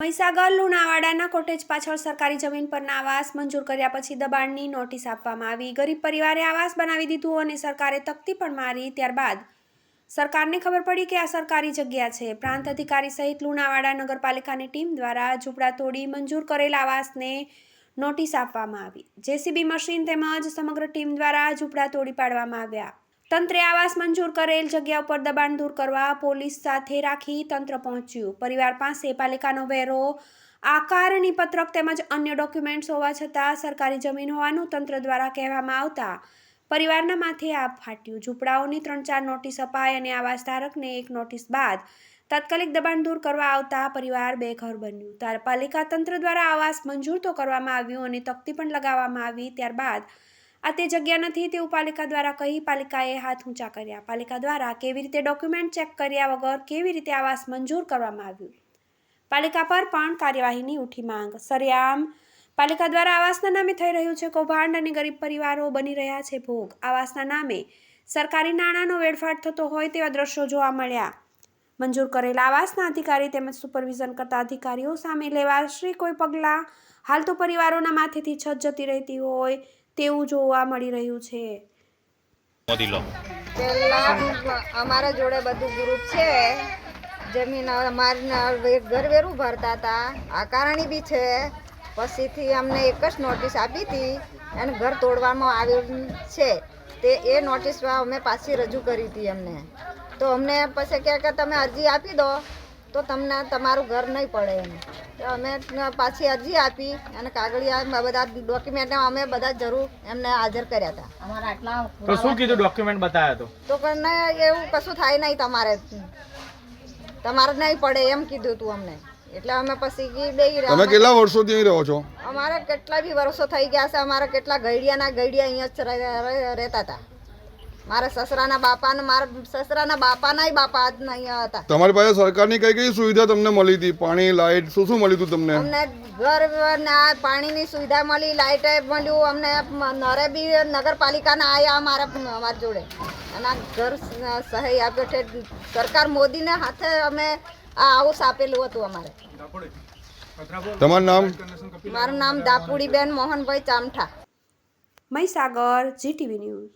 Mahisagar લુણાવાડાના cottage પાછળ સરકારી જમીન પરના આવાસ મંજૂર કર્યા પછી દબાણની નોટિસ આપવામાં આવી. ગરીબ પરિવારે આવાસ બનાવી દીધું અને સરકારે તકતી પણ મારી ત્યારબાદ. સરકારને ખબર પડી કે આ સરકારી જગ્યા છે. પ્રાંત અધિકારી સહિત લુણાવાડા નગરપાલિકાની ટીમ દ્વારા ઝૂંપડા તોડી મંજૂર કરેલ આવાસને નોટિસ આપવામાં આવી. જેસીબી મશીન તેમજ સમગ્ર ટીમ દ્વારા ઝૂંપડા તોડી પાડવામાં આવ્યા. તંત્રે આવાસ મંજૂર કરેલ જગ્યા ઉપર દબાણ દૂર કરવા પોલીસ સાથે રાખી તંત્ર પહોંચ્યું. પરિવાર પાસે પાલિકાનો વેરો આકારણી પત્રક તેમજ અન્ય ડોક્યુમેન્ટ્સ હોવા છતાં સરકારી જમીન હોવાનું તંત્ર દ્વારા કહેવામાં આવતા પરિવારના માથે આ ફાટ્યું. ઝૂંપડાઓની ત્રણ ચાર નોટિસ અપાય અને આવાસ ધારકને એક નોટિસ બાદ તાત્કાલિક દબાણ દૂર કરવા આવતા પરિવાર બેઘર બન્યું. ત્યારે પાલિકા તંત્ર દ્વારા આવાસ મંજૂર તો કરવામાં આવ્યું અને તકતી પણ લગાવવામાં આવી. ત્યારબાદ આ તે જગ્યા નથી, તેવું પાલિકા દ્વારા કહી પાલિકાએ હાથ ઊંચા કર્યા. પાલિકા દ્વારા કેવી રીતે ડોક્યુમેન્ટ ચેક કર્યા વગર કેવી રીતે આવાસ મંજૂર કરવામાં આવ્યું? પાલિકા પર પણ કાર્યવાહીની ઉઠી માંગ. સરેઆમ, પાલિકા દ્વારા આવાસના નામે થઈ રહ્યું છે કૌભાંડ અને ગરીબ પરિવારો બની રહ્યા છે ભોગ. આવાસના નામે સરકારી નાણાંનો વેડફાટ થતો હોય તેવા દ્રશ્યો જોવા મળ્યા. મંજૂર કરેલા આવાસના અધિકારી તેમજ સુપરવિઝન કરતા અધિકારીઓ સામે લેવાશ્રી કોઈ પગલાં? હાલ તો પરિવારોના માથેથી છત જતી રહેતી હોય તેવું જોવા મળી રહ્યું છે. મોદી લો અમારા જોડે બધું ગ્રુપ છે. જમીન અમારે ઘર વેરું ભરતા હતા. આકારણી બી છે. પછીથી અમને એક જ નોટિસ આપી હતી અને ઘર તોડવામાં આવ્યું છે. તે એ નોટિસ અમે પાછી રજૂ કરી હતી અમને. તો અમને પછી કહે કે તમે અરજી આપી દો તો તમને તમારું ઘર નહીં પડે એમ. અમે પાછી અરજી આપી અને કાગળિયા બધા ડોક્યુમેન્ટ અમે બધા જરૂર એમને હાજર કર્યા હતા. તો શું કીધું ડોક્યુમેન્ટ બતાવ્યા તો? તો પણ એવું કશું થાય નહીં તમારે. તમારે નહીં પડે એમ કીધું તું અમને. એટલે અમે પછી કી રહ્યા તમે કેટલા વર્ષોથી અહીં રહો છો? અમારે કેટલા બી વર્ષો થઈ ગયા છે અમારા કેટલા ગઈડિયાના ગઈડિયા અહીંયા રહેતા હતા. મારા સસરાના બાપાને મારા સસરાના બાપાના બાપા જ અહીંયા હતા. તમારી પાસે સરકારની કઈ કઈ સુવિધા તમને મળી હતી? પાણી લાઇટ શું શું મળ્યું હતું તમને? અમને ઘર ને આ પાણીની સુવિધા મળી લાઇટ મળ્યું અમને નરે બી નગરપાલિકાના આયા અમારા અમારા જોડે. અને ઘર સહાય આપ્યો છે. સરકાર મોદીને હાથે અમે આ હાઉસ આપેલું હતું અમારે. તમારું નામ? મારું નામ Dapudiben Mohanbhai ચામઠા. Mahisagar GTV news.